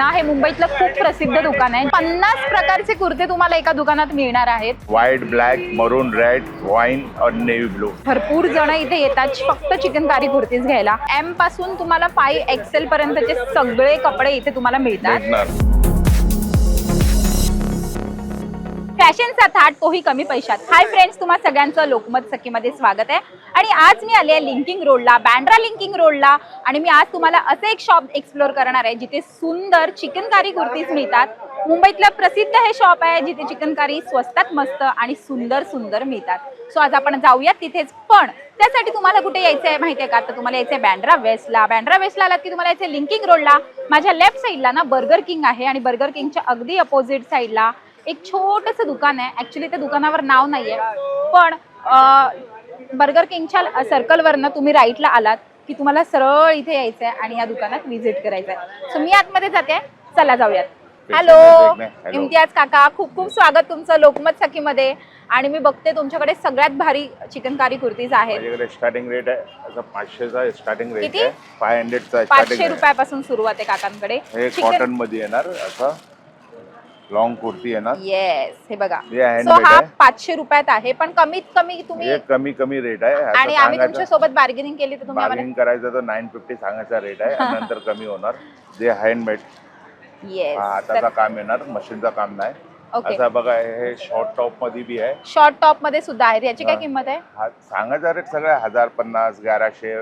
ना हे मुंबईतलं खूप प्रसिद्ध दुकान आहे. पन्नास प्रकारचे कुर्ते तुम्हाला एका दुकानात मिळणार आहेत. White black maroon red wine और नेव्ही ब्लू भरपूर जण इथे येतात फक्त चिकनकारी कुर्तीज घ्यायला. एमपासून तुम्हाला फाय एक्सेल पर्यंतचे सगळे कपडे इथे तुम्हाला मिळतात. फॅशनचा थाट तोही कमी पैशात. हाय फ्रेंड्स तुम्हा सगळ्यांचं लोकमत सखीमध्ये स्वागत आहे. आणि आज मी आले आहे लिंकिंग रोडला बँड्रा लिंकिंग रोडला आणि मी आज तुम्हाला असं एक शॉप एक्सप्लोर करणार आहे जिथे सुंदर चिकनकारी कुर्तीज मिळतात. मुंबईतलं प्रसिद्ध हे शॉप आहे जिथे चिकनकारी स्वस्तात मस्त आणि सुंदर सुंदर मिळतात. सो आज आपण जाऊयात तिथेच. पण त्यासाठी तुम्हाला कुठे यायचं आहे माहिती आहे का? तर तुम्हाला यायचं आहे बँड्रा वेस्टला बँड्रा वेस्टला आलात की तुम्हाला यायचं लिंकिंग रोडला माझ्या लेफ्ट साईडला ना बर्गर किंग आहे आणि बर्गर किंगच्या अगदी अपोजिट साईडला एक छोटंसं दुकान आहे. ऍक्च्युली त्या दुकानावर नाव नाहीये. पण बर्गर किंगच्या सर्कलवरनं तुम्ही राईटला आलात की तुम्हाला सरळ इथे यायचं आहे आणि या दुकानात व्हिजिट करायचं आहे सो मी आतमध्ये जाते. चला जाऊयात. हॅलो. इम्तियाज काका खूप खूप स्वागत तुमचं लोकमत सखीमध्ये. आणि मी बघते तुमच्याकडे सगळ्यात भारी चिकनकारी कुर्तीज आहेत. स्टार्टिंग रेट आहे. पाचशेचा स्टार्टिंग रेट किती? फाय हंड्रेडचा पाचशे रुपयापासून सुरुवात आहे काकांकडे. कॉटनमध्ये येणार. असं लॉंग कुर्ती येणार येस हे बघा. सो हा आहे. पाचशे रुपयात आहे पण कमीत कमी तुम्ही कमी कमी रेट आहे. आणि आम्ही तुमच्यासोबत बार्गेनिंग केली तर तुम्ही बार्गेनिंग करायचं तर नाईन फिफ्टी सांगायचा रेट आहे. नंतर कमी होणार. जे हँडमेड येस हाताचा काम येणार. मशीनचा काम नाही. असं बघा हे शॉर्ट टॉपमध्ये बी आहे. शॉर्ट टॉपमध्ये सुद्धा आहेत याची काय. किंमत आहे? सांगायचा रेट सगळं हजार पन्नास बाराशे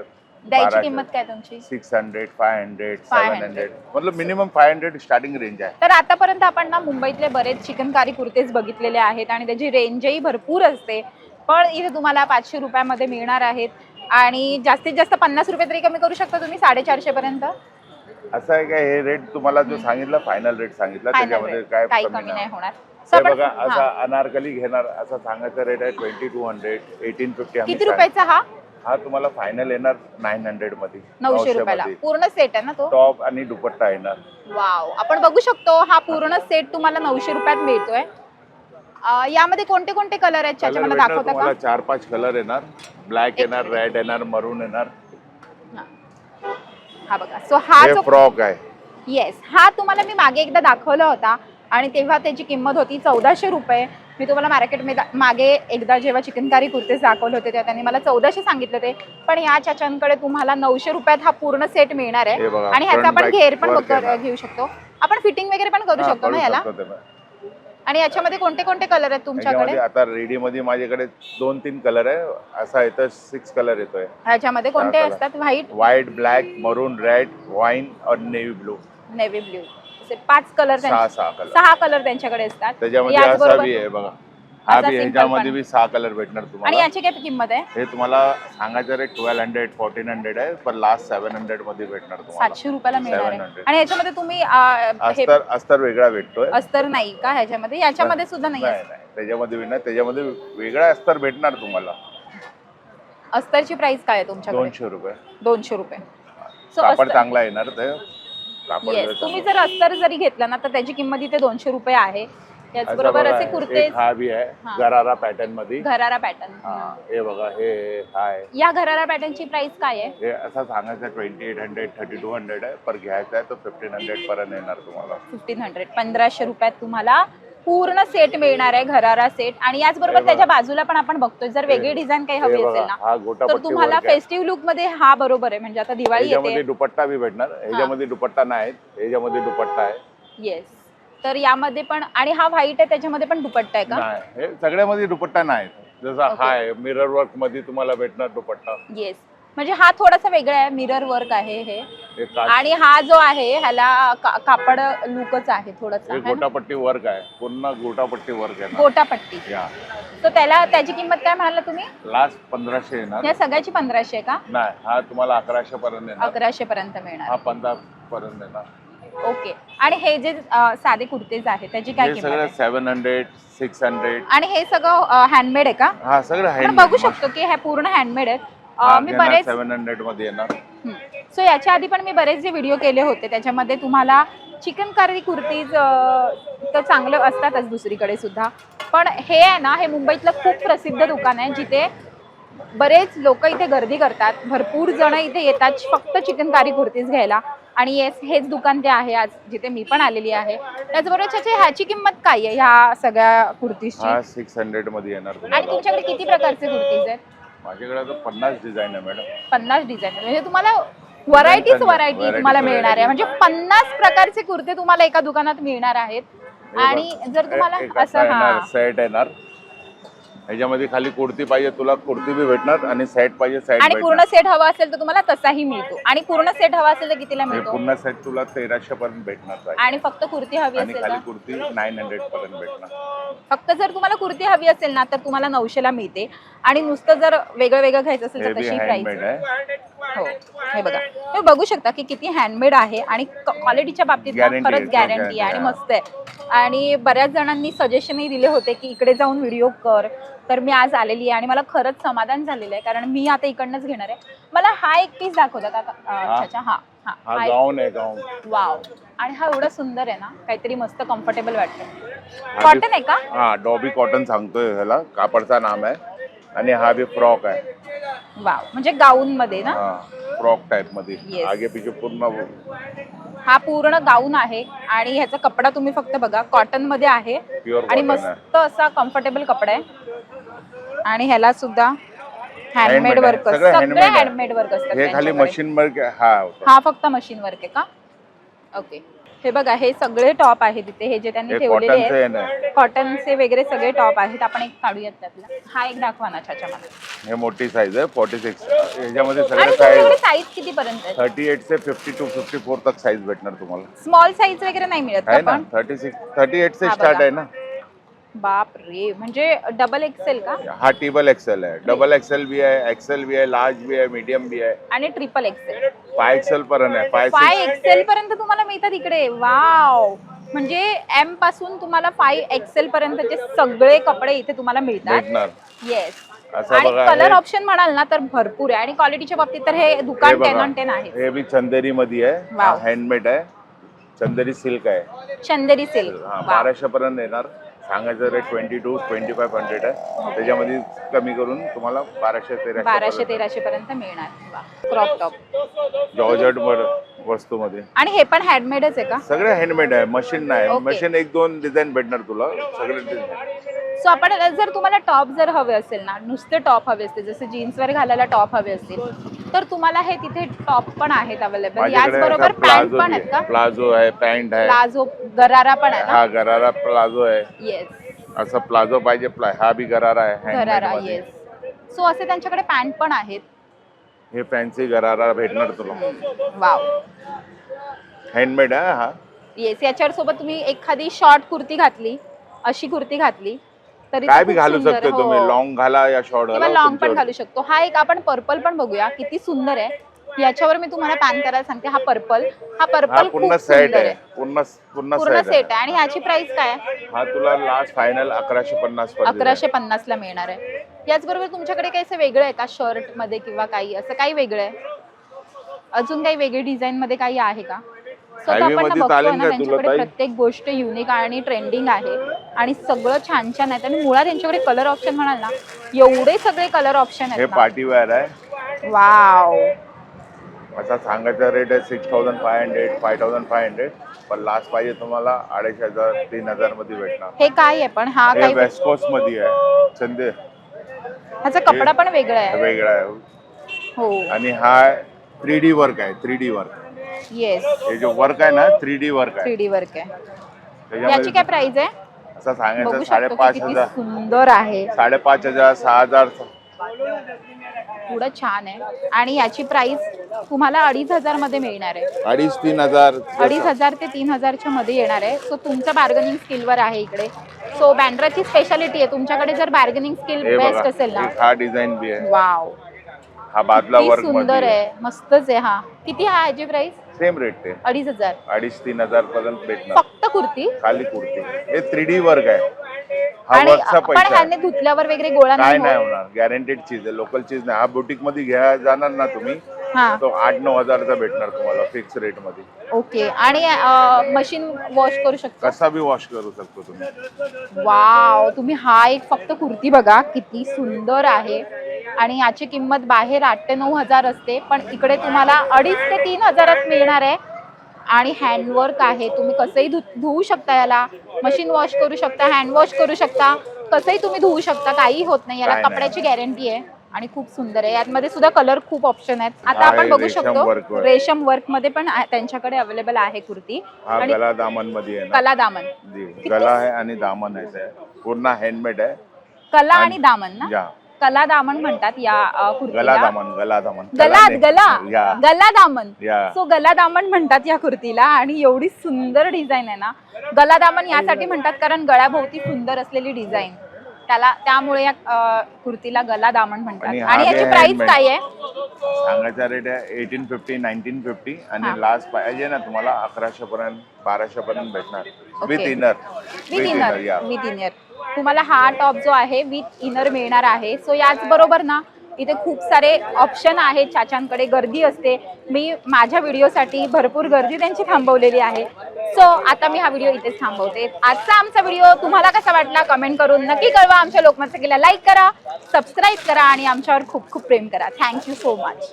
द्यायची किंमत काय तुमची? Six hundred five hundred 500. Seven hundred. मतलब minimum five hundred starting range आहे. तर आतापर्यंत आपण ना मुंबईतले बरेच चिकनकारी कुर्तेज बघितलेले आहेत आणि त्याची रेंजही भरपूर असते. पण इथे तुम्हाला पाचशे रुपयामध्ये मिळणार आहेत. आणि जास्तीत जास्त पन्नास रुपये तरी कमी करू शकता तुम्ही साडेचारशे पर्यंत? असं आहे का हे रेट तुम्हाला जो सांगितलं फायनल रेट सांगितलं Final त्याच्यामध्ये rate. काय काही कमी नाही होणार. हे आपण- बघा हा. असा अनारकली घेणार असा सांगायचा रेट आहे twenty two hundred eighteen fifty किती रुपयाचा हा? हा तुम्हाला फायनल येणार नाईन हंड्रेडमध्ये. नऊशे रुपयाला. पूर्ण सेट आहे ना तो? टॉप आणि दुपट्टा येणार. वाव आपण बघू शकतो हा पूर्ण सेट तुम्हाला नऊशे रुपयात मिळतोय. अं, यामध्ये कोणते कोणते कलर आहेत त्याचे कलर मला भेटणार दाखवता तुम्हाला का चार पाच कलर येणार. ब्लॅक येणार रेड येणार मरून येणार. हा. बघा. सो हा हे जो फ्रॉक आहे. येस हा तुम्हाला मी मागे एकदा दाखवला होता आणि तेव्हा त्याची किंमत होती चौदाशे रुपये. मी तुम्हाला मार्केटमध्ये मागे एकदा जेव्हा चिकनकारी कुर्तेस दाखवले होते तेव्हा त्यांनी मला चौदाशे सांगितले होते. पण या चाचांकडे तुम्हाला नऊशे रुपयात हा पूर्ण सेट मिळणार आहे. बघा, आणि ह्याचा front आपण back घेर पण work. घेऊ शकतो. आपण फिटिंग वगैरे पण करू हा, शकतो ना करू याला? शकतो. आणि याच्यामध्ये कोणते कोणते कलर आहेत तुमच्याकडे? आता रेडी मध्ये माझ्याकडे दोन तीन कलर आहे. असा येतं सिक्स कलर येतोय. ह्याच्यामध्ये कोणते color. असतात? White white black maroon red wine और नेव्ही ब्लू नेव्ही ब्ल्यू असे पाच कलर सहा सहा कलर सहा कलर त्यांच्याकडे असतात. त्याच्यामध्ये असा याचबरोबर- बी आहे बघा. हा असा बी आहे. simple ह्याच्यामध्ये पण. बी सहा कलर भेटणार आणि तुम्हाला याची काय किंमत आहे? हे तुम्हाला सांगायचं rate twelve hundred fourteen hundred आहे पण लास्ट सेव्हन हंड्रेडमध्ये भेटणार तुम्हाला. सातशे रुपयाला मिळणार आहे. 700. आणि याच्यामध्ये तुम्ही हे अस्तर अस्तर वेगळा भेटतोय. अस्तर नाही का ह्याच्यामध्ये? याच्यामध्ये सुद्धा नाही नाही नाही. त्याच्यामध्ये त्याच्यामध्ये वेगळा अस्तर भेटणार तुम्हाला. अस्तरची प्राइस काय आहे तुमच्याकडे? दोनशे रुपये. दोनशे रुपये. सो कापड चांगला येणार ते. कापड येस जर तुम्ही. जर अस्तर जरी घेतलं ना तर त्याची किंमत इथे दोनशे रुपये आहे. असं त्याचबरोबर बघा, असे एक कुर्ते हा बी आहे. गरारा पॅटर्नमध्ये घरारा पॅटर्न हा बघा हे हे हा आहे. या घरारा पॅटर्नची प्राइस काय आहे? हे असं सांगायचं twenty eight hundred thirty two hundred आहे. पर घ्यायचं आहे तर फिफ्टीन हंड्रेड पर्यंत येणार तुम्हाला. फिफ्टीन हंड्रेड पंधराशे रुपयात तुम्हाला पूर्ण सेट मिळणार आहे घरारा सेट आणि याचबरोबर. त्याच्या बाजूला पण आपण बघतोय जर वेगळी डिझाईन काही हवी असेल ना तर तुम्हाला फेस्टिव्ह लुकमध्ये हा बरोबर आहे. म्हणजे आता दिवाळी येते. दुपट्टा बी भेटणार. ह्याच्यामध्ये दुपट्टा नाही. ह्याच्यामध्ये दुपट्टा आहे. येस तर यामध्ये पण आणि हा व्हाईट आहे त्याच्यामध्ये पण दुपट्टा आहे का? हे सगळ्यामध्ये दुपट्टा नाही. जसं. हा आहे मिरर वर्कमध्ये तुम्हाला भेटणार दुपट्टा. येस म्हणजे हा थोडासा वेगळा आहे मिरर वर्क आहे हे. हे आणि हा जो आहे ह्याला का- कापड लुकच आहे थोडासा. हे है? गोटापट्टी वर्क आहे. पुन्हा गोटापट्टी वर्क आहे गोटापट्टी. तर त्याला त्याची किंमत काय म्हणाला तुम्ही? लास्ट पंधराशे या सगळ्याची पंधराशे आहे का? नाही हा तुम्हाला अकराशे पर्यंत अकराशे पर्यंत हा मिळणार पंधरा पर्यंत येणार. ओके. आणि हे जे साधे कुर्तेज आहेत त्याची काय हे किंमत सगळं आहे? सेव्हन हंड्रेड सिक्स हंड्रेड आणि हे सगळं हँडमेड आहे का? हा सगळं. बघू शकतो की हे पूर्ण हँडमेड आहेत अ, मी बरेच सेव्हन हंड्रेडमध्ये येणार. सो याच्या आधी पण मी बरेच जे व्हिडिओ केले होते त्याच्यामध्ये तुम्हाला चिकन कारी कुर्तीज तर चांगलं असतातच दुसरीकडे सुद्धा. पण हे आहे ना हे मुंबईतलं खूप प्रसिद्ध दुकान आहे जिथे बरेच लोक इथे गर्दी करतात. भरपूर जण इथे येतात फक्त चिकनकारी कुर्तीज घ्यायला. आणि येस हेच दुकान ते आहे आज जिथे मी पण आलेली आहे. त्याचबरोबर त्याची ह्याची किंमत काय आहे ह्या सगळ्या कुर्तीजची? सिक्स हंड्रेडमध्ये येणार आणि तुमच्याकडे किती प्रकारचे कुर्तीज आहेत? माझ्याकडे आता पन्नास डिझाईन आहे मॅडम पन्नास डिझाईन म्हणजे तुम्हाला व्हरायटीच व्हरायटी तुम्हाला मिळणार आहे. म्हणजे पन्नास प्रकारचे कुर्ते तुम्हाला एका दुकानात मिळणार आहेत. आणि जर तुम्हाला असा हा. सेट येणार. ह्याच्यामध्ये खाली कुर्ती पाहिजे तुला कुर्ती बी भेटणार आणि सेट पाहिजे सेट आणि पूर्ण सेट हवा असेल तर तुम्हाला तसाही मिळतो. आणि पूर्ण सेट हवा असेल तर कितीला हे मिळतो? पूर्ण सेट तुला तेराशे पर्यंत भेटणार आहे आणि फक्त कुर्ती हवी आणि असेल खाली कुर्ती नाईन हंड्रेड पर्यंत भेटणार. फक्त जर तुम्हाला कुर्ती हवी असेल ना तर तुम्हाला नऊशेला मिळते. आणि नुसतं जर वेगळं वेगळं घ्यायचं असेल हे तर बी तशी प्राइस हँडमेड आहे. हो हे बघा. तुम्ही बघू शकता की किती हँडमेड आहे आणि क्वालिटीच्या बाबतीत ना Guarantee खरंच आहे, गॅरंटी आहे आणि. मस्त आहे. आणि बऱ्याच जणांनी सजेशनही दिले होते की इकडे जाऊन व्हिडिओ कर. तर मी आज आलेली आहे आणि मला खरंच समाधान झालेलं आहे कारण मी आता इकडनंच घेणार आहे. मला हा एक पीस दाखवता का? अच्छा अच्छा, हा हा. हा हा एक- गाऊन आहे गाऊन वाव आणि हा एवढा सुंदर आहे ना काहीतरी मस्त कम्फर्टेबल वाटतं कॉटन आहे का? हा डॉबी कॉटन सांगतोय ह्याला कापडचा नाम आहे. आणि हा बी फ्रॉक आहे. वाव म्हणजे गाऊन मध्ये ना? हा फ्रॉक टाइपमध्ये. Yes. आगे पिछे पूर्ण हा पूर्ण गाऊन आहे आणि ह्याचा कपडा तुम्ही फक्त बघा कॉटनमध्ये आहे आणि आहे मस्त असा कम्फर्टेबल कपडा आहे. आणि ह्याला सुद्धा हँडमेड Handmade वर्क आहे. सगळं सगळे handmade आहे. हँडमेड वर्क असतात हे खाली त्यांच्याकडे. मशीन हा होता. हा फक्त मशीन वर्क आहे का? ओके हे बघा हे सगळे टॉप आहे तिथे हे जे त्यांनी हे ठेवलेले कॉटनचं आहेत आहे ना. कॉटनचे वगैरे सगळे टॉप आहेत. आपण एक काढूयात त्यातला. हा एक दाखवा ना छाछा मला हे मोठी साईज आहे फोर्टी सिक्स आणि सगळ्या तुमच्याकडे साईज साईज किती पर्यंत आहे? थर्टी एट से फिफ्टी टू फिफ्टी फोर तक साईज भेटणार तुम्हाला. स्मॉल साईज वगैरे नाही मिळत का आहे ना. पण? थर्टी सिक्स थर्टी एट से हा स्टार्ट बघा. आहे ना. बाप रे. म्हणजे डबल एक्सेल का? हा टेबल एक्सेल आहे. डबल एक्सेल भी आहे एक्सेल भी आहे लार्ज भी आहे मीडियम भी आहे. आणि ट्रिपल एक्सेल फाय एक्सेल पर्यंत आहे. फाय फाय एक्सेल पर्यंत तुम्हाला मिळतात इकडे. वाव म्हणजे एमपासून तुम्हाला फाय एक्सेल पर्यंतचे सगळे कपडे इथे तुम्हाला मिळतात. भेटणार. येस असं आणि बघा कलर हे- ऑप्शन म्हणाल ना तर भरपूर आहे. आणि क्वालिटीच्या बाबतीत तर हे हे दुकान टेन ऑन टेन आहे हे बी चंदेरी मध्ये आहे. वाव. हँडमेड आहे. चंदेरी सिल्क आहे. चंदेरी सिल्क हा बाराशे पर्यंत येणार. सांगायचं rate twenty two twenty five hundred आहे. त्याच्यामध्ये कमी करून तुम्हाला बाराशे तेराशे बाराशे. तेराशे पर्यंत मिळणार. क्रॉप टॉप जॉर्जट वस्तूमध्ये. आणि हे पण हँडमेडच आहे का? सगळे हँडमेड आहे मशीन नाही. मशीन एक दोन डिझाईन भेटणार तुला सगळे डिझाईन सो आपण जर तुम्हाला टॉप जर हवे असेल ना नुसते टॉप हवे असतील. जसे जीन्सवर घालायला टॉप हवे असतील. तर तुम्हाला हे तिथे टॉप पण आहेत अवेलेबल. याचबरोबर पॅन्ट प्लाझो पण आहेत का? प्लाझो आहे पॅन्ट आहे. प्लाझो गरारा पण आहे हा गरारा प्लाझो आहे. येस असं प्लाझो पाहिजे प्ला हा बी गरारा आहे handmade गरारा मध्ये. येस सो असे त्यांच्याकडे पॅन्ट पण आहेत. हे फॅन्सी गरारा भेटणार तुला. वाव. हँडमेड आहे हा. येस याच्यावर सोबत तुम्ही एखादी शॉर्ट कुर्ती घातली अशी कुर्ती घातली तरी काय बी खूप घालू शकतो. तुम्ही? हो. लॉंग घाला या शॉर्ट घाला लॉंग पण. घालू शकतो. हा एक आपण पर्पल पण बघूया. किती सुंदर आहे. याच्यावर मी तुम्हाला पॅन करायला सांगते. हा पर्पल हा हा पर्पल पूर्ण सेट आहे. पूर्ण पूर्ण सेट आहे. आणि ह्याची प्राइस काय हा तुला लास्ट फायनल अकराशे पन्नास अकराशे पन्नास ला मिळणार आहे. याचबरोबर तुमच्याकडे काही असं वेगळं आहे का शर्टमध्ये किंवा काही? असं काही वेगळं आहे? अजून काही वेगळी डिझाईन मध्ये काही आहे का? Heavy आपण ना त्यांच्याकडे? प्रत्येक गोष्ट युनिक आणि ट्रेंडिंग आहे. आणि सगळं छान छान आहे आणि मुळात त्यांच्याकडे कलर ऑप्शन म्हणाल ना एवढे सगळे कलर ऑप्शन हे आहेत ना. पार्टी वेअर आहे. वाव. असा सांगायचा रेट आहे six thousand five hundred five thousand five hundred पण लास्ट पाहिजे तुम्हाला अडीच हजार तीन हजारमध्ये भेटणार. हे काय आहे पण? हा हे काही वेस्ट कोस्टमध्ये आहे. चंदे. ह्याचा कपडा पण वेगळा आहे. वेगळा आहे. हो. आणि हा थ्री डी वर्क आहे थ्री डी वर्क येस हे जो वर्क आहे ना थ्री डी वर्क आहे. थ्री डी वर्क आहे. याची त्याच्यामध्ये काय प्राइस आहे? असं सांगायचं बघू शकतो की साडेपाच किती हजार. सुंदर आहे. साडेपाच हजार सहा हजार. पुढं छान आहे. आणि याची प्राइस तुम्हाला अडीच हजारमध्ये मिळणार आहे. अडीच तीन हजार. अडीच हजार ते तीन हजारच्या मध्ये येणार आहे. सो तुमचं बार्गनिंग स्किलवर आहे इकडे. सो बँड्राची स्पेशालिटी आहे. तुमच्याकडे जर बार्गनिंग स्किल बेस्ट बघा असेल ना. एक हा डिझाइन बी आहे. वाव हा बादला किती वर्क सुंदर आहे. मस्तच आहे हा. किती हा याची प्राइस सेम रेट ते अडीच हजार. अडीच तीन हजार पर्यंत भेटणार. फक्त कुर्ती? खाली कुर्ती. हे थ्री डी वर्क आहे. हा आणि वर्कचा पण पैसा ह्याने आहे. धुतल्यावर वगैरे गोळा काय नाही नाही होणार. गॅरंटेड चीज आहे. लोकल चीज नाही. हा बुटीकमध्ये घ्या जाणार ना तुम्ही. हा. तो आठ नऊ हजारचा भेटणार तुम्हाला फिक्स रेटमध्ये. ओके. आणि मशीन वॉश करू शकतो? कसा बी वॉश करू शकतो तुम्ही. वाव. तुम्ही हा एक फक्त कुर्ती बघा किती सुंदर आहे. आणि याची किंमत बाहेर आठ ते नऊ हजार असते पण इकडे तुम्हाला अडीच ते तीन हजारात मिळणार आहे. आणि हँडवर्क आहे. तुम्ही कसंही धु धुवू शकता याला. मशीन वॉश करू शकता हँड वॉश करू शकता. कसंही तुम्ही धुवू शकता काही होत नाही. याला नाही. कपड्याची गॅरंटी आहे. आणि खूप सुंदर आहे. यामध्ये सुद्धा कलर खूप ऑप्शन आहेत. आता आपण बघू रेशम शकतो वर. रेशम वर्कमध्ये पण आ- त्यांच्याकडे अवेलेबल आहे कुर्ती. हा आणि गला दामनमध्ये आहे ना? कला दामन. जी गला आहे आणि दामन आहे. पूर्ण हँडमेड आहे. कला आणि आणि- दामन ना? या. कला दामन म्हणतात या अ, गला कुर्तीला दामन गला दामन. गला नाही. गला. या. गला दामन. या. सो गला दामन म्हणतात या कुर्तीला आणि एवढी सुंदर डिझाईन आहे ना. गला दामन यासाठी म्हणतात कारण गळ्याभोवती सुंदर असलेली डिझाईन. त्याला त्यामुळे या अ, कुर्तीला गला दामन म्हणतात. आणि हा आणि याची प्राइस handmade. काय आहे? सांगायचा रेट आहे एटीन फिफ्टी नाईन्टीन फिफ्टी हा. आणि लास्ट पाहिजे ना तुम्हाला अकराशे पर्यंत बाराशे पर्यंत भेटणार. विथ इनर विथ इनर या विथ इनर तुम्हाला हा टॉप जो आहे विथ इनर मिळणार आहे. सो याचबरोबर ना इथे खूप सारे ऑप्शन आहेत चाचांकडे गर्दी असते. मी माझ्या व्हिडिओसाठी भरपूर गर्दी त्यांची थांबवलेली आहे. सो आता मी हा व्हिडिओ इथेच थांबवते. आजचा आमचा व्हिडिओ तुम्हाला कसा वाटला कमेंट करून नक्की कळवा. आमच्या लोकमत सगळ्याला लाईक करा सबस्क्राईब करा आणि आमच्यावर खूप खूप प्रेम करा. Thank you so much